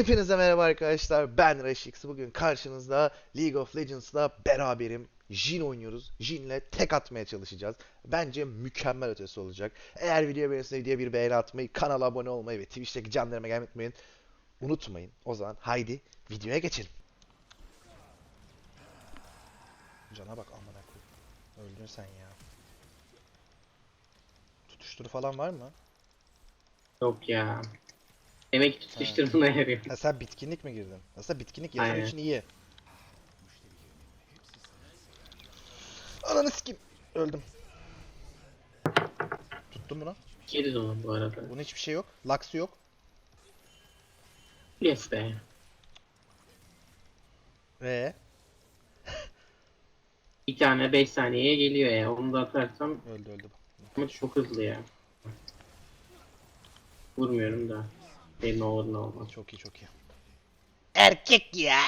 Hepinize merhaba arkadaşlar. Ben Reşix. Bugün karşınızda League of Legends'la beraberim. Jin oynuyoruz. Jin'le tek atmaya çalışacağız. Bence mükemmel ötesi olacak. Eğer video beğenirseniz videoya bir beğeni atmayı, kanala abone olmayı ve Twitch'teki canlarıma gelmeyi unutmayın. Unutmayın. O zaman haydi videoya geçelim. Cana bak amına. Öldün sen ya. Tutuşturu falan var mı? Yok ya. Demek ki tutuşturmana yarıyor. Ha sen bitkinlik mi girdin? Aslında bitkinlik yazan Aynen. için iyi. Ananı sikeyim. Öldüm. Tuttum bunu. Keriz onu bu arada. Bunun hiçbir şey yok. Lux'u yok. Yes be. Ve Bir tane 5 saniyeye geliyor ya. Onu da atarsam öldü öldü. ama çok hızlı ya. Vurmuyorum da. Benim olur ne olmaz. Çok iyi çok iyi. Erkek ya.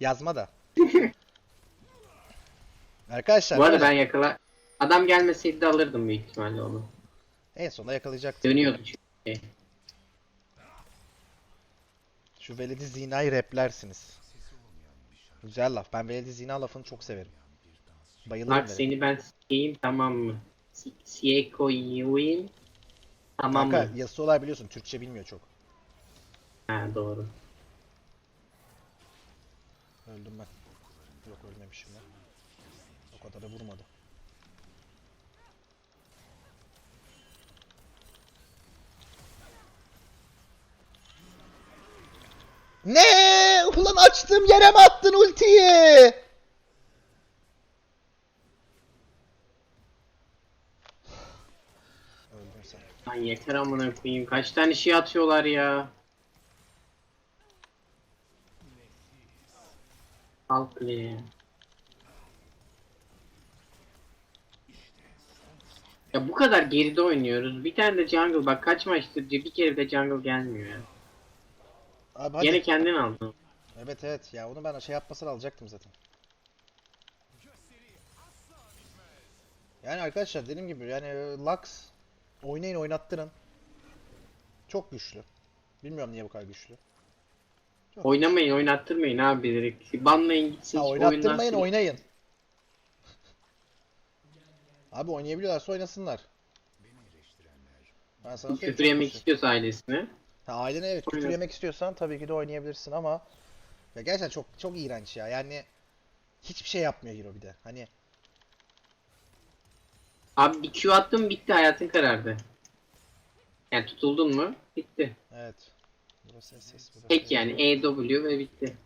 Yazma da. Arkadaşlar Bu arada ben yakala... Adam gelmeseydi de alırdım büyük ihtimalle onu. en sonunda yakalayacaktım. Dönüyordu çünkü. Şu Veledi Zina'yı replersiniz. Güzel laf. Ben Veledi Zina lafını çok severim. Bayılırım Bak seni ben sikeyim tamam mı? Si- Siye koyayım. Tamam Kanka mı? Yasuo'lar biliyorsun Türkçe bilmiyor çok. Ha doğru. Öldüm ben. Yok ölmemişim ya. O kadar da vurmadı. Ne? Ulan açtığım yere mi attın ultiyi? Öldün sen. Lan yeter amına koyayım. Kaç tane şey atıyorlar ya. Al play. Ya bu kadar geride oynuyoruz. Bir tane de jungle bak kaç maçtır bir kere de jungle gelmiyor ya. Abi hadi. Yine kendin aldın. Evet evet ya onu ben şey yapmasını alacaktım zaten. Yani arkadaşlar dediğim gibi yani e, Lux oynayın oynattırın. Çok güçlü. Bilmiyorum niye bu kadar güçlü. Oynamayın oynattırmayın abi direkt. Banlayın gitsin. Ha oynattırmayın oynayın. Abi oynayabiliyorlarsa oynasınlar. Ben sana. Küfür yemek istiyorsa ailesine. Ha ailene evet küfür yemek istiyorsan tabii ki de oynayabilirsin ama ya gerçekten çok çok iğrenç ya. Yani hiçbir şey yapmıyor Hero bir de. Hani Abi bir Q attım bitti hayatın karardı. Yani tutuldun mu bitti. evet. Burası SS burası. Tek yani EW ve bitti.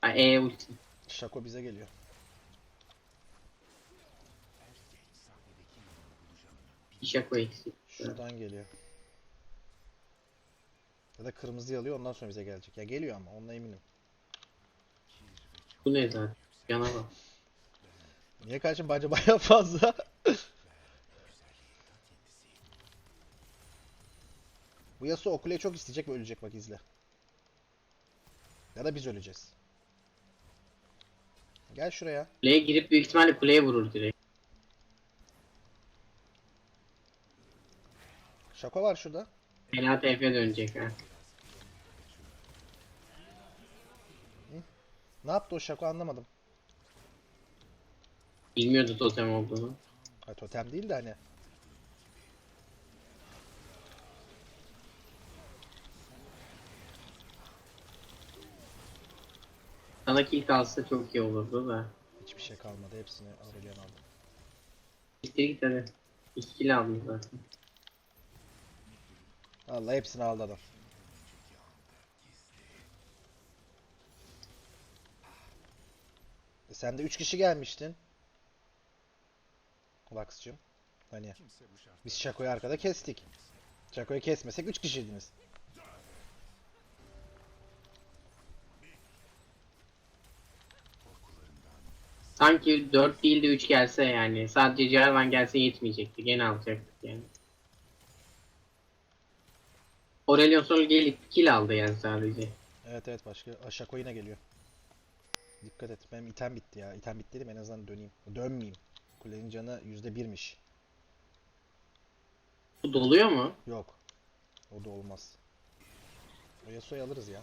Ha, E ulti. Şako bize geliyor. Şako eksik. Şuradan geliyor. Ya da kırmızıyı alıyor ondan sonra bize gelecek. Ya geliyor ama ondan eminim. Bu ne zaten? Yana bak. Niye karşı bence bayağı fazla. Bu Yasuo o kuleyi çok isteyecek ve ölecek bak izle. Ya da biz öleceğiz. Gel şuraya. Kuleye girip büyük ihtimalle kuleye vurur direkt. Şako var şurada. Fena TF dönecek ha. Ne yaptı o Şako anlamadım. Bilmiyordu totem olduğunu. Ha, totem değil de hani. Sana kill kalsa çok iyi olurdu da. Hiçbir şey kalmadı. Hepsini Aurelion aldı. Gittir git hadi. İki kill aldım zaten. Allah hepsini aldı adam. E sen de 3 kişi gelmiştin. Lux'cığım. Hani biz Şako'yu arkada kestik. Şako'yu kesmesek 3 kişiydiniz. Sanki 4 değil de 3 gelse yani. Sadece Jarvan gelse yetmeyecekti. Gene alacaktık yani. Aurelion sonra gelip kill aldı yani sadece. Evet evet başka. Aa, Şako yine geliyor. Dikkat et. Benim item bitti ya. İtem bitti dedim en azından döneyim. Dönmeyeyim. Kulenin canı %1'miş. Bu doluyor mu? Yok. O da olmaz. O Yasuo'yu alırız ya.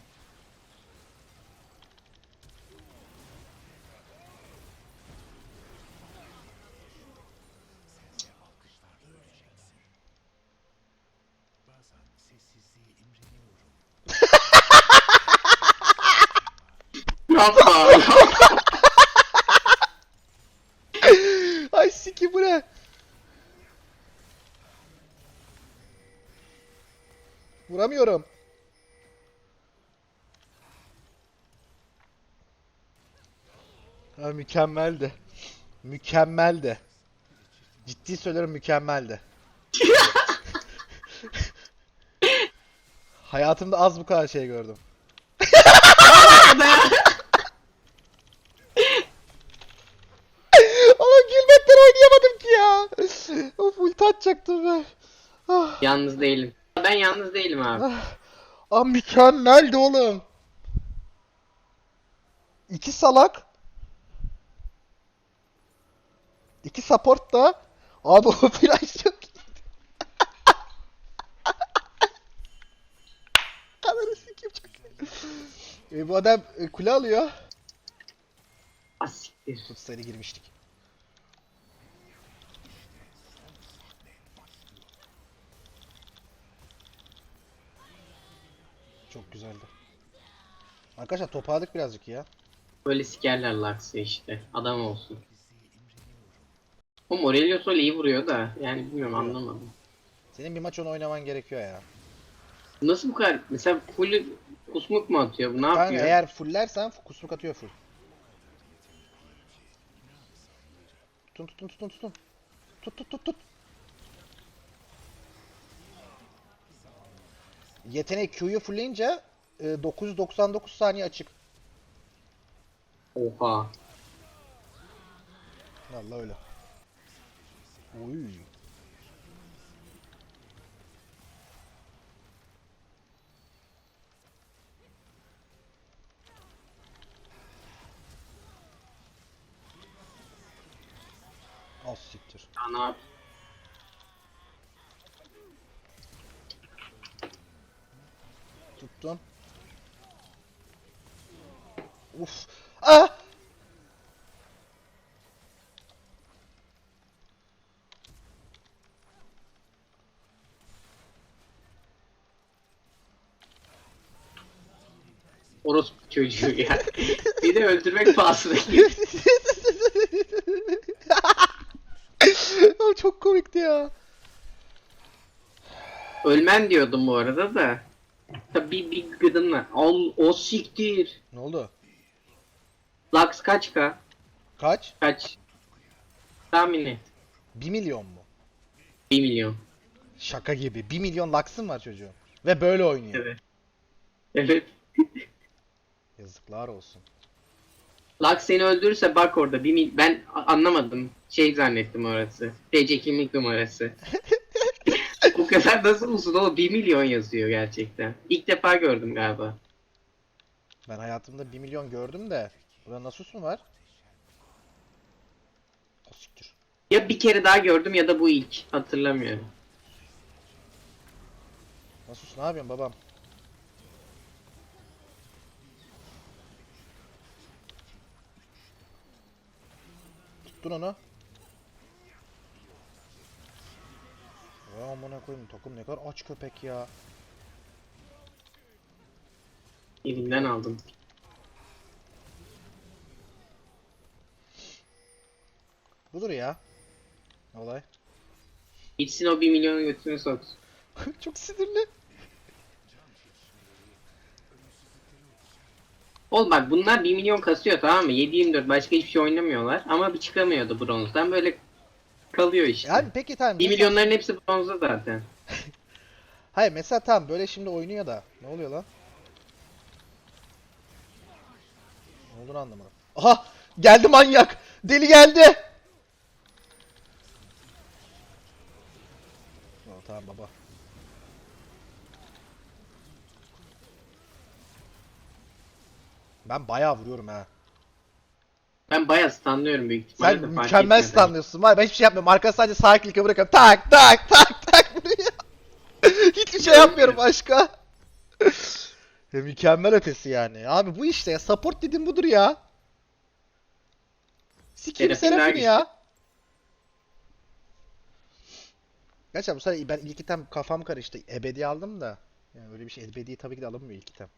Yapma. Ay siki bu ne? Vuramıyorum. Ha, mükemmeldi. Mükemmeldi. Ciddi söylüyorum mükemmeldi. Hayatımda az bu kadar şey gördüm. Ama gülmekten oynayamadım ki ya. Of ulti atacaktım ben. Ah, yalnız değilim. Ben yalnız değilim abi. ah, ah mükemmeldi oğlum. İki salak. İki support da. Abi o flash çok iyi. Ananı sikeyim çok iyi. E, bu adam e, kule alıyor. Asiktir. Tutsaydı girmiştik. Çok güzeldi. Arkadaşlar toparladık birazcık ya. Böyle sikerler Lux'ı işte. Adam olsun. O Morelios öyle iyi vuruyor da yani bilmiyorum anlamadım. Senin bir maç onu oynaman gerekiyor ya. Nasıl bu kadar? Mesela full kusmuk mu atıyor? Bu ne Kanka yapıyor? eğer fullersen kusmuk atıyor full. Tutun tutun tutun tutun. Tut tut tut tut. Yetenek Q'yu fullleyince e, 999 saniye açık. Oha. Vallahi öyle. Oy. Az siktir. Ya ne yap? Tuttum. Uf. Ah! Orospu çocuğu ya. de öldürmek pahasına. Abi çok komikti ya. Ölmen diyordum bu arada da. Tabii bir gıdımla. Al o siktir. Ne oldu? Lux kaç ka? Kaç? Kaç? Tahmin et. 1 milyon mu? 1 milyon. Şaka gibi. 1 milyon laksın var çocuğun. Ve böyle oynuyor. Evet. Evet. Yazıklar olsun. Lux seni öldürürse bak orada. Bir mil... Ben anlamadım. Şey zannettim orası. TC kimlik numarası. Bu kadar nasıl olsun oğlum? 1 milyon yazıyor gerçekten. İlk defa gördüm galiba. Ben hayatımda 1 milyon gördüm de. Burada Nasus mu var? O siktir. Ya bir kere daha gördüm ya da bu ilk. Hatırlamıyorum. Nasus ne yapıyorsun babam? Tuttun onu. Ya amına koyayım takım ne kadar aç köpek ya. Elinden aldım. Budur ya. Olay. Gitsin o 1 milyonu götüne soksun. Çok sinirli. Oğlum bak bunlar 1 milyon kasıyor tamam mı? 7-24 başka hiçbir şey oynamıyorlar. Ama bir çıkamıyordu bronzdan. Böyle kalıyor işte. Yani peki tamam. 1 mesela- milyonların hepsi bronzda zaten. Hayır mesela tamam böyle şimdi oynuyor da. Ne oluyor lan? Ne olduğunu anlamadım. Aha! Geldi manyak! Deli geldi! Tamam baba. Ben bayağı vuruyorum ha. Ben bayağı stunlıyorum büyük ihtimalle. Sen mükemmel stunlıyorsun. Var ben hiçbir şey yapmıyorum. Arkada sadece sağ klik'e bırakıyorum. Tak tak tak tak vuruyor. Hiçbir şey yapmıyorum başka. Ya mükemmel ötesi yani. Abi bu işte ya. Support dedim budur ya. Sikeyim Serafin ya. Gerçi bu sefer ben ilk item kafam karıştı. Ebedi aldım da. Yani öyle bir şey ebedi tabii ki de alınmıyor ilk item.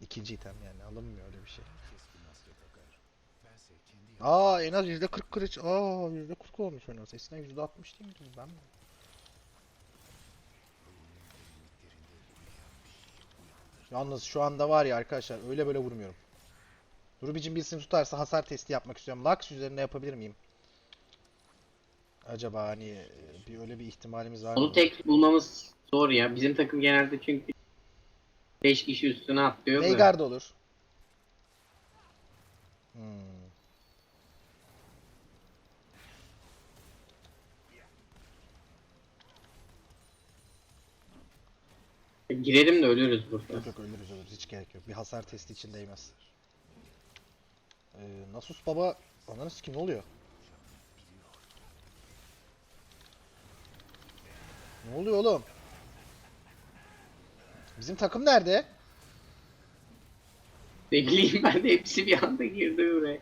İkinci item yani alınmıyor öyle bir şey. Aa en az %40 kırıç. Aa %40 olmuş en az. Eskiden %60 değil miydi? Ben mi? Yalnız şu anda var ya arkadaşlar öyle böyle vurmuyorum. Rubic'in birisini tutarsa hasar testi yapmak istiyorum. Lux üzerine yapabilir miyim? Acaba hani e, bir öyle bir ihtimalimiz var Onu mı? tek bulmamız zor ya. Bizim takım genelde çünkü 5 kişi üstüne atlıyor da. Veigar da olur. Hmm. Girelim de ölürüz burada. Yok yok ölürüz ölürüz hiç gerek yok. Bir hasar testi için değmez. Ee, Nasus baba ananı sikim ne oluyor? Ne oluyor oğlum? Bizim takım nerede? Ne bileyim ben de hepsi bir anda girdi buraya.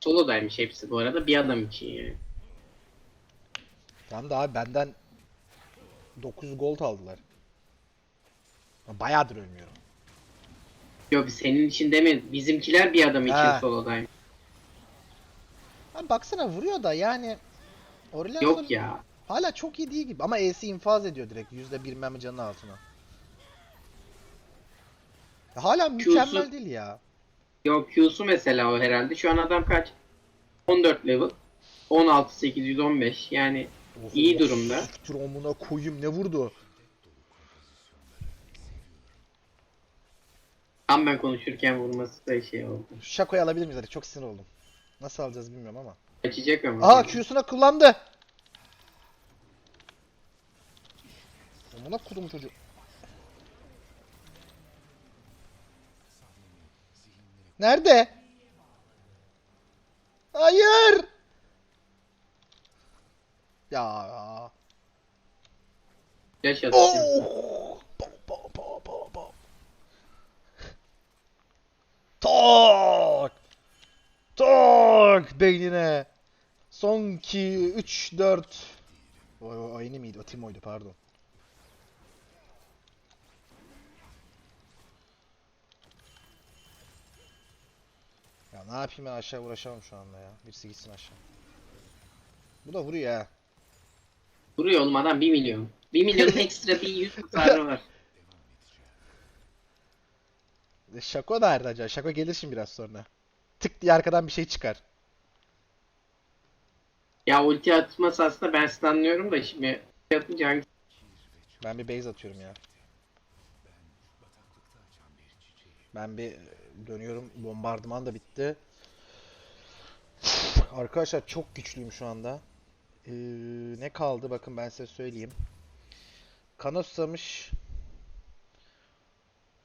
Solodaymış hepsi bu arada bir adam için yani. Tamam da abi benden 900 gold aldılar. Bayağıdır ölmüyorum. Yok senin için deme bizimkiler bir adam için Ha. solodaymış. Abi baksana vuruyor da yani Aurelion Yok ya. hala çok iyi değil gibi ama E'si infaz ediyor direkt yüzde bilmem canı altına. Ya hala mükemmel değil ya. Yok Q'su mesela o herhalde. Şu an adam kaç? 14 level. 16 815 yani İyi durumda. Siktir omuna koyayım ne vurdu? tam ben konuşurken vurması da şey oldu. Şakoyu alabilir miyiz hadi çok sinir oldum. Nasıl alacağız bilmiyorum ama. Kaçacak ama. Aa Q'suna kullandı. Omuna kudum çocuk. Nerede? Hayır. Ya. Atıyor. Oh! Son 2 3 4 O, o aynı mıydı? O Timo'ydu pardon. Ya ne yapayım ben aşağı uğraşamam şu anda ya. Birisi gitsin aşağı. Bu da vuruyor ha. Vuruyor oğlum adam 1 milyon. 1 milyonun ekstra bir 100 hasarı var. Şako nerede acaba? Şako gelir şimdi biraz sonra. Tık diye arkadan bir şey çıkar. Ya ulti atması aslında ben stunlıyorum da şimdi yapınca hangi Ben bir base atıyorum ya. Ben bir dönüyorum. Bombardıman da bitti. Arkadaşlar çok güçlüyüm şu anda. Ee, ne kaldı? Bakın ben size söyleyeyim. Kanoslamış.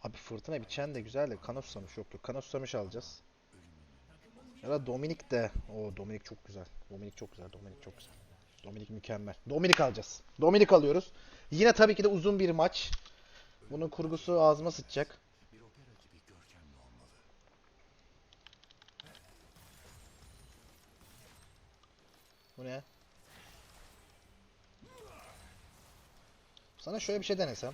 Abi fırtına biçen de güzel de kanoslamış yok yok. Kanoslamış alacağız. Ya da Dominik de. O Dominik çok güzel. Dominik çok güzel. Dominik çok güzel. Dominik mükemmel. Dominik alacağız. Dominik alıyoruz. Yine tabii ki de uzun bir maç. Bunun kurgusu ağzıma sıçacak. Bu ne? Sana şöyle bir şey denesem.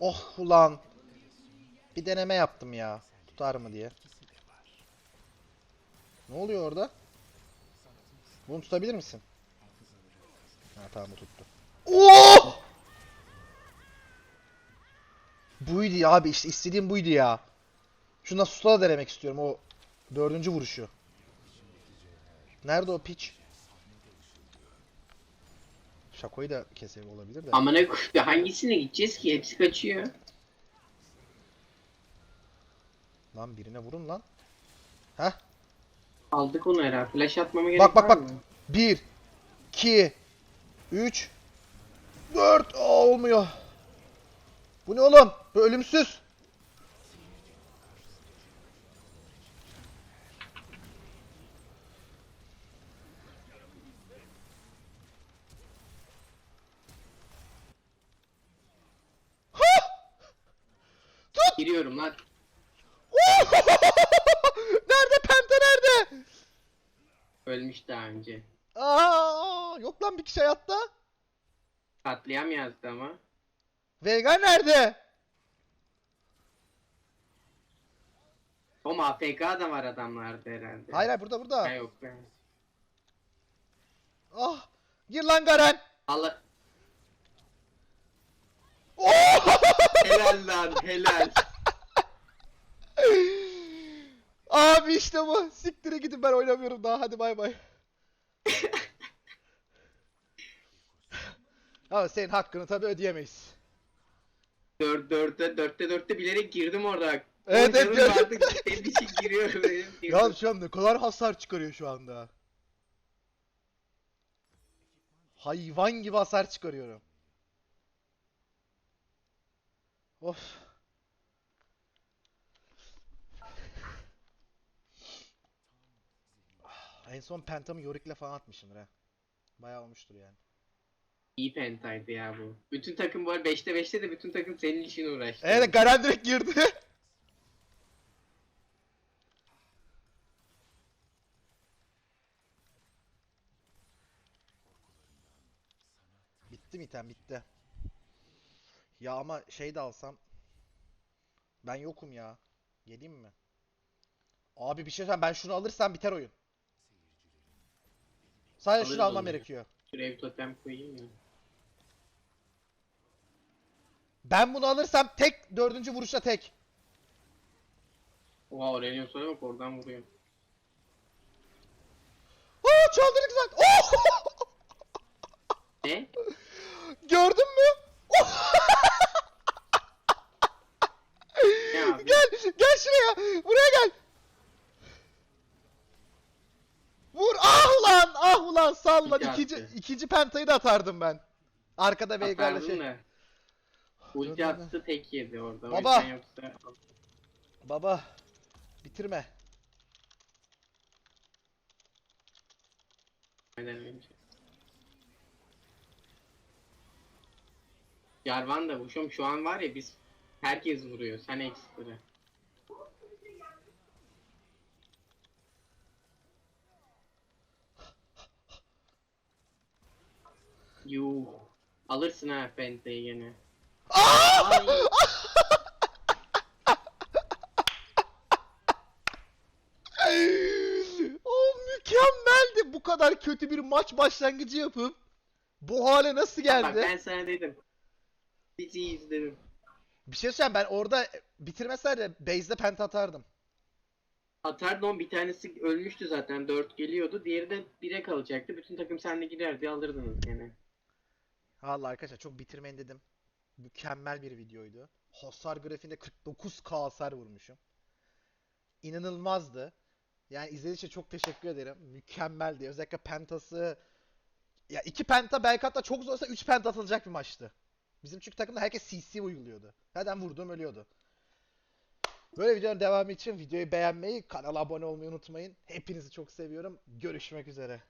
Oh ulan. Bir deneme yaptım ya. Tutar mı diye. Ne oluyor orada? Bunu tutabilir misin? Ha tamam tuttu. Oh! Buydu ya abi işte istediğim buydu ya. Şu Nasus'la da denemek istiyorum o dördüncü vuruşu. Nerede o piç? Şakoyu da kesev olabilir de. amına koyayım hangisine gideceğiz ki hepsi kaçıyor. Lan birine vurun lan. Heh. Aldık onu herhalde. Flash atmama gerek bak, bak, var bak. mı? 1 2 3 4 olmuyor. Bu ne oğlum? Bu ölümsüz. Giriyorum lan. Daha önce. Aa, yok lan bir kişi hayatta. Katliam yazdı ama. Veigar nerede? O AFK da var adamlarda herhalde. Hayır hayır burada Ha, burada. yok be. Ah, gir lan Garen. Allah. Oh! Helal lan helal. Abi işte bu. Siktire gidin ben oynamıyorum daha. Hadi bay bay. Ama senin hakkını tabii ödeyemeyiz. Dört, dörtte, dörtte dörtte bilerek girdim orada. Evet, evet, gördüm. vardı, Senin için giriyorum benim. Girdim. Ya şu an ne kadar hasar çıkarıyor şu anda. Hayvan gibi hasar çıkarıyorum. Of. En son pentamı Yorik'le falan atmışımdır ha. Bayağı olmuştur yani. İyi pentaydı ya bu. Bütün takım var 5'te 5'te de bütün takım senin işine uğraştı. Evet Garen direkt girdi. bitti mi item bitti. Ya ama şey de alsam. Ben yokum ya. Geleyim mi? Abi bir şey söyleyeyim ben şunu alırsam biter oyun. Sadece şunu almam onu ya. gerekiyor. Bir totem koyayım ya. Ben bunu alırsam tek dördüncü vuruşta tek. Oha Aurelion sonra bak oradan vuruyor. Oo çaldırdık zaten. Oh! Ne? Gördün mü? Ne abi? Gel, gel şuraya. Buraya gel. Vur. Ah ulan, ah ulan salla. İki İkinci, pentayı da atardım ben. Arkada Veigar'la şey. da. Ulti attı tek yedi orada. Baba. Yoksa... Baba, bitirme. Önce? Jarvan da şu, şu an var ya biz herkes vuruyor. Sen ekstra. Yuh. Alırsın ha Fente'yi gene. Ay. oh mükemmeldi. Bu kadar kötü bir maç başlangıcı yapıp bu hale nasıl Bak geldi? ben sana dedim. Bizi izledim. Bir şey söyleyeyim ben orada bitirmeseydi base'de penta atardım. Atardon bir tanesi ölmüştü zaten 4 geliyordu. Diğeri de 1'e kalacaktı. Bütün takım seninle giderdi alırdınız gene. Vallahi arkadaşlar çok bitirmeyin dedim. Mükemmel bir videoydu. Hasar grafiğinde 49k hasar vurmuşum. İnanılmazdı. Yani izlediğiniz için çok teşekkür ederim. Mükemmeldi. Özellikle pentası ya iki penta belki hatta çok zorsa 3 penta atılacak bir maçtı. Bizim çünkü takımda herkes CC uyguluyordu. Nereden vurduğum ölüyordu. Böyle videonun devamı için videoyu beğenmeyi, kanala abone olmayı unutmayın. Hepinizi çok seviyorum. Görüşmek üzere.